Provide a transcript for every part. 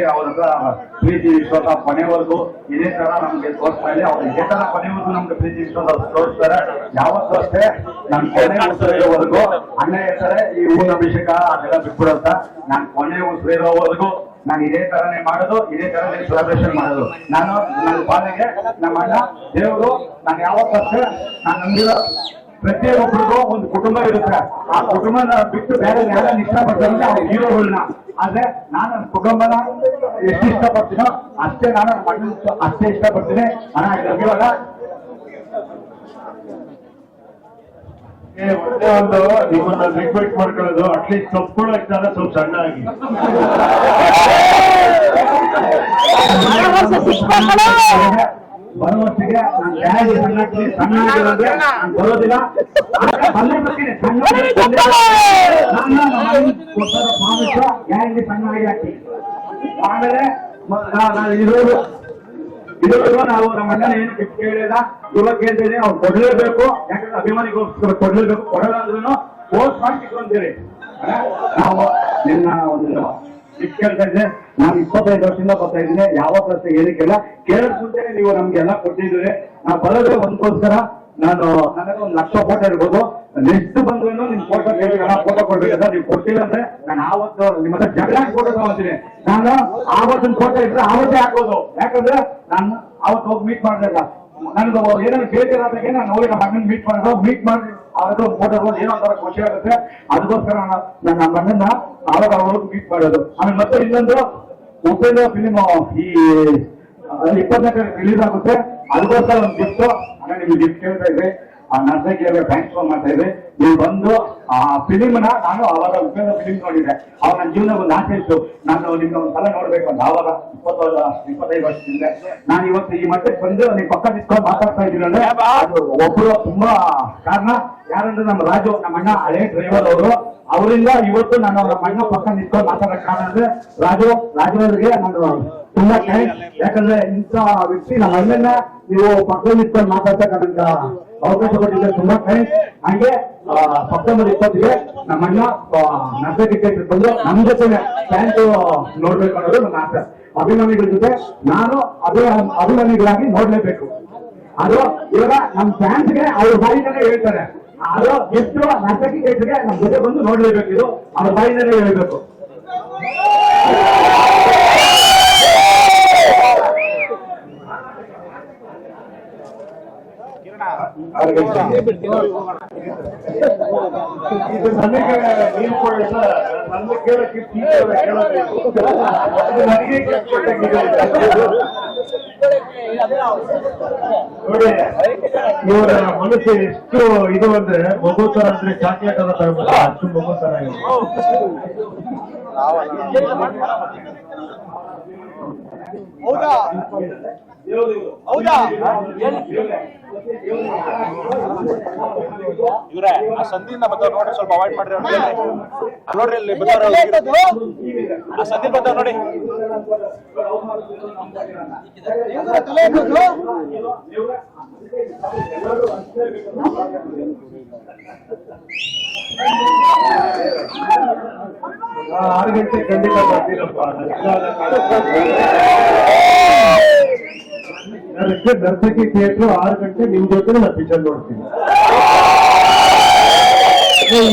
ಹೋಗಿ ಅವ್ರ ಹತ್ರ ಪ್ರೀತಿ ವಿಶ್ವಾಸ ಕೊನೆವರೆಗೂ ಇದೇ ತರ ನಮ್ಗೆ ತೋರಿಸ್ತಾ ಇದೆ. ಅವ್ರು ಇದೇ ತರ ಕೊನೆವರೆಗೂ ನಮ್ಗೆ ಪ್ರೀತಿ ವಿಶ್ವಾಸ ತೋರಿಸ್ತಾರೆ. ಯಾವತ್ತೂ ಅಷ್ಟೇ ನಮ್ ಕೊನೆ ಉಸಿರಿರೋವರೆಗೂ ಅಣ್ಣ ಹೇಳ್ತಾರೆ, ಈ ಹೂವಿನ ಅಭಿಷೇಕ ಅದೆಲ್ಲ ಬಿಟ್ಬಿಡಂತ. ನಾನ್ ಕೊನೆ ಉಸಿರಿರೋವರೆಗೂ ನಾನು ಇದೇ ತರನೇ ಮಾಡೋದು, ಇದೇ ತರನೇ ಸೆಲೆಬ್ರೇಷನ್ ಮಾಡೋದು. ನಾನು ನನ್ನ ಪಾಲಿಗೆ ನಮ್ಮ ಅಣ್ಣ, ದೇವರು, ನಾನು ಯಾವತ್ತಷ್ಟೇ ನಾನು ನಂಬಿರೋ ಪ್ರತಿಯೊಬ್ಬರಿಗೂ ಒಂದು ಕುಟುಂಬ ಇರುತ್ತೆ. ಆ ಕುಟುಂಬನ ಬಿಟ್ಟು ಬೇರೆ ಯಾರನ್ನ ಇಷ್ಟಪಡ್ತಾರೆ ಅವ್ರ ಹೀರೋಗಳನ್ನ. ಆದ್ರೆ ನಾನು ನನ್ನ ಕುಟುಂಬನ ಎಷ್ಟು ಇಷ್ಟಪಡ್ತೀನೋ ಅಷ್ಟೇ ನಾನು ಮಣ್ಣು ಅಷ್ಟೇ ಇಷ್ಟಪಡ್ತೀನಿ. ಅಣ್ಣ ಇವಾಗ ಏ, ಒಂದೇ ಒಂದು ನಿಮ್ಮನ್ನ ರಿಕ್ವೆಸ್ಟ್ ಮಾಡ್ಕೊಳ್ಳೋದು. ಅಟ್ಲೀಸ್ಟ್ ತಪ್ಕೊಳ್ಳೋಕ್ಕಾಗ ಸ್ವಲ್ಪ ಸಣ್ಣ ಆಗಿ ಬರುವಷ್ಟಿಗೆ ನಾನು ಯಾರಿಗೆ ಬರೋದಿಲ್ಲ. ಬರ್ತೀನಿ ಸಣ್ಣ ಹಾಕ್ತೀನಿ? ಆಮೇಲೆ ನಾನು ಇರೋದು. ಇರೋದು ನಾವು ನಮ್ಮ ಅಣ್ಣನ ಏನು ಗಿಫ್ಟ್ ಕೇಳಿಲ್ಲ. ಇವಾಗ ಕೇಳ್ತೀನಿ ಅವ್ರು ಕೊಡ್ಲೇಬೇಕು. ಯಾಕಂದ್ರೆ ಅಭಿಮಾನಿಗೋಸ್ಕರ ಕೊಡ್ಲೇಬೇಕು. ಕೊಡಲ್ಲ ಅಂದ್ರೂ ಪೋಸ್ಟ್ ಮಾಡಿ ಇಟ್ಕೊಂತೀರಿ ನಾವು ನಿನ್ನ ಒಂದು ಕೇಳ್ತಾ ನಾನು ಇಪ್ಪತ್ತೈದು ವರ್ಷದಿಂದ ಬರ್ತಾ ಇದ್ದೀನಿ ಯಾವ ಪ್ರಶ್ನೆ ಏನಕ್ಕೆಲ್ಲ ಕೇಳಕ್ ಮುಂಚೆನೆ ನೀವು ನಮ್ಗೆಲ್ಲ ಕೊಟ್ಟಿದ್ದೀರಿ. ನಾವು ಬರೋದೇ ಒಂದ್ಕೋಸ್ಕರ ನಾನು ನನಗೆ ಒಂದು ಲಕ್ಷ ಫೋಟೋ ಇರ್ಬೋದು. ನೆಕ್ಸ್ಟ್ ಬಂದ್ರು ನಿಮ್ ಫೋಟೋ ಕೇಳಿಲ್ಲ ಫೋಟೋ ಕೊಡ್ಬೇಕಂತ ನೀವು ಕೊಟ್ಟಿಲ್ಲ ಅಂದ್ರೆ ನಾನು ಆವತ್ತು ನಿಮ್ಮ ಹತ್ರ ಜಗಳ ಫೋಟೋ ತಗೊಂತೀನಿ. ನಾನು ಆವತ್ತಿನ ಫೋಟೋ ಇದ್ರೆ ಆವತ್ತೇ ಹಾಕೋದು. ಯಾಕಂದ್ರೆ ನಾನು ಅವತ್ತು ಹೋಗಿ ಮೀಟ್ ಮಾಡ್ದಾಗ ನನಗೆ ಏನಾದ್ರು ಬೇಜಾರಾದಾಗ ನಾನು ಹೋಗಿ ನಮ್ಮ ಅಣ್ಣನ ಮೀಟ್ ಮಾಡೋದು ಮೀಟ್ ಮಾಡಿ ಮೋಟರ್ ಫೋಟೋ ಏನೋ ಒಂಥರ ಖುಷಿ ಆಗುತ್ತೆ. ಅದಕ್ಕೋಸ್ಕರ ನಾನು ನಾನು ನಮ್ಮ ಅಣ್ಣನ ಆವಾಗ ಮೀಟ್ ಮಾಡೋದು. ಆಮೇಲೆ ಮತ್ತೆ ಇನ್ನೊಂದು ಉಪೇಂದ್ರ ಫಿಲಿಮ್ ಈ ಇಪ್ಪತ್ನಾಲ್ಕು ರಿಲೀಸ್ ಆಗುತ್ತೆ. ಅದಕ್ಕೋಸ್ಕರ ಒಂದು ಗಿಫ್ಟ್ ಅಣ್ಣ, ನಿಮ್ಗೆ ಗಿಫ್ಟ್ ಕೇಳ್ತಾ ಇದ್ದೆ. ಆ ನರ್ಸಕ್ಕೆ ಥ್ಯಾಂಕ್ಸ್ ಮಾಡ್ತಾ ಇದ್ದೆ. ನೀವು ಬಂದು ಆ ಫಿಲಿಮ್ನ ನಾನು ಅವಾಗ ಉಪಯೋಗ ಫಿಲಿಮ್ ನೋಡಿದ್ದೆ ಅವಾಗ ನನ್ನ ಜೀವನ ಒಂದು ಆಸೆ ಇತ್ತು. ನಾನು ನಿಮ್ಗೆ ಒಂದು ಸಲ ನೋಡ್ಬೇಕು ಅಂತ. ಅವಾಗ ಇಪ್ಪತ್ತು ಇಪ್ಪತ್ತೈದು ವರ್ಷದಿಂದ ನಾನು ಇವತ್ತು ಈ ಮಟ್ಟಕ್ಕೆ ಬಂದು ನೀವು ಪಕ್ಕ ನಿಂತ್ಕೊಂಡು ಮಾತಾಡ್ತಾ ಇದ್ದೀನಿ ಅಂದ್ರೆ ಅದು ಒಬ್ರು ತುಂಬಾ ಕಾರಣ. ಯಾರಂದ್ರೆ ನಮ್ಮ ರಾಜು, ನಮ್ಮ ಅಣ್ಣ, ಹಳೆ ಡ್ರೈವರ್ ಅವರು. ಅವರಿಂದ ಇವತ್ತು ನಾನು ನಮ್ಮ ಅಣ್ಣ ಪಕ್ಕ ನಿಂತ್ಕೊಂಡು ಮಾತಾಡಕ್ ಕಾರಣ ಅಂದ್ರೆ ರಾಜು ರಾಜು ಅವರಿಗೆ ನಾನು ತುಂಬಾ ಥ್ಯಾಂಕ್ಸ್ ಯಾಕಂದ್ರೆ ಇಂಥ ವ್ಯಕ್ತಿ ನಮ್ಮ ಅಣ್ಣನ ನೀವು ಪಕ್ಕ ನಿಂತ್ಕೊಂಡು ಮಾತಾಡ್ತಕ್ಕಂಥ ಅವಕಾಶ ಕೊಟ್ಟಿದ್ದೆ ತುಂಬಾ ಥ್ಯಾಂಕ್ಸ್ ಹಂಗೆ ಸೆಪ್ಟೆಂಬರ್ ಇಪ್ಪತ್ತಿಗೆ ನಮ್ಮ ಅಣ್ಣ ನರ್ಸರಿ ಟಿಕೆಟ್ ಬಂದು ನಮ್ಮ ಜೊತೆ ಪ್ಯಾಂಟ್ ನೋಡ್ಬೇಕು ಅನ್ನೋದು ನನ್ನ ಆಸೆ. ಅಭಿಮಾನಿಗಳ ಜೊತೆ ನಾನು ಅದೇ ಅಭಿಮಾನಿಗಳಾಗಿ ನೋಡ್ಲೇಬೇಕು. ಅದು ಇವಾಗ ನಮ್ ಫ್ಯಾನ್ಸ್ಗೆ ಅವ್ರ ಬಾಯಿನೇ ಹೇಳ್ತಾರೆ. ಅದು ಎಷ್ಟು ನರ್ಸರಿ ಟಿಕೆಟ್ಗೆ ನಮ್ ಜೊತೆ ಬಂದು ನೋಡ್ಲೇಬೇಕು ಇದು. ಅವ್ರ ಬಾಯಿಂದಲೇ ಹೇಳ್ಬೇಕು. ಇದು ನನಗೆ ನೀವು ಕೊಡಿಸ ನನ್ನ ಕೇಳಕ್ಕೆ ಟೀಚರ್ ಕೇಳಬೇಕು ಇದು ನನಗೆ ಕೇಳ್ಕೊಟ್ಟಂಗಿದೆ. ನೋಡಿ ಇವರ ಮನಸ್ಸು ಎಷ್ಟು ಇದು ಅಂದ್ರೆ ಮಗು ತರ ಅಂದ್ರೆ ಚಾಕ್ಲೇಟ್ ಅನ್ನ ತಗೊಂಡ್ಬರ್ತಾರೆ ಅಷ್ಟು ಮಗು ತರ ಇದೆ. ಹೌದಾ? ಇವ್ರೆ, ಆ ಸಂಧಿಯಿಂದ ಬಂದವ್ರು ನೋಡ್ರಿ ಸ್ವಲ್ಪ ಅವಾಯ್ಡ್ ಮಾಡ್ರಿ ನೋಡ್ರಿ ಇಲ್ಲಿ ಬಂದವ್ರ ಆ ಸಂಧಿ ಬಂದವ್ರು ನೋಡಿ. ಆರು ಗಂಟೆ ಖಂಡಿತ ಅದಕ್ಕೆ ಥಿಯೇಟರ್ ಆರು ಗಂಟೆ ನಿಮ್ ಜೊತೆ ನಾನು ಪಿಚರ್ ನೋಡ್ತೀನಿ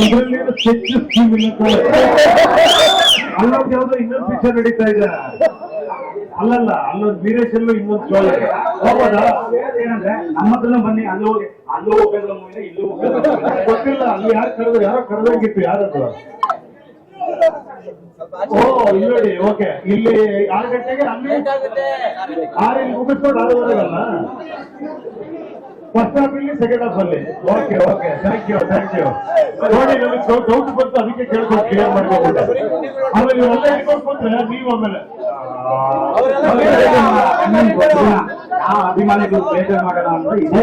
ಇದರಲ್ಲಿ ಹೆಚ್ಚು ಸ್ಕೀಮ್ ಅಲ್ಲ ಯಾವ್ದೋ ಇನ್ನೊಂದು ಪಿಚರ್ ನಡೀತಾ ಇದೆ ಅಲ್ಲಲ್ಲ ಅಲ್ಲೊಂದು ವೀರೇಶಲ್ಲೂ ಇನ್ನೊಂದು ಶೋ ಇದೆ ಹೋಗೋದಾ ಏನಂದ್ರೆ ನಮ್ಮ ಹತ್ರನೂ ಬನ್ನಿ ಅಲ್ಲೂ ಹೋಗಿ. ಅಲ್ಲೂ ಹೋಗೋದ್ರ ಮುಂದೆ ಇಲ್ಲೂ ಹೋಗೋದ್ರ ಗೊತ್ತಿಲ್ಲ ಅಲ್ಲಿ ಯಾರು ಕರೆದ್ರು ಯಾರೋ ಕರೆದಂಗಿತ್ತು ಯಾರದ್ರು ಓ ಇಲ್ಲಿ ಓಕೆ. ಇಲ್ಲಿ ಆರು ಗಂಟೆಗೆ ಅಲ್ಲಿ ಆರು ಇಲ್ಲಿ ಮುಗಿಸ್ಕೊಂಡು ಆರೂವರೆಗಲ್ಲ ಫಸ್ಟ್ ಹಾಫ್ ಇಲ್ಲಿ ಸೆಕೆಂಡ್ ಹಾಫ್ ಅಲ್ಲಿ. Okay okay thank you thank you ನೋಡಿ ನನಗೆ ಡೌಟ್ ಬಂತು ಅದಕ್ಕೆ ಕೇಳ್ಕೊಂಡು ಕ್ಲಿಯರ್ ಮಾಡ್ಕೊಂಡು ಆಮೇಲೆ ನೀವು ಅಲ್ಲೇ ಇಟ್ಕೊಂಡು ಕೂತ್ರೆ ನೀವು ಆಮೇಲೆ ಅಭಿಮಾನಿಗಳು ಬೇಜಾರು ಮಾಡೋಣ ಅಂದ್ರೆ ಇದೆ.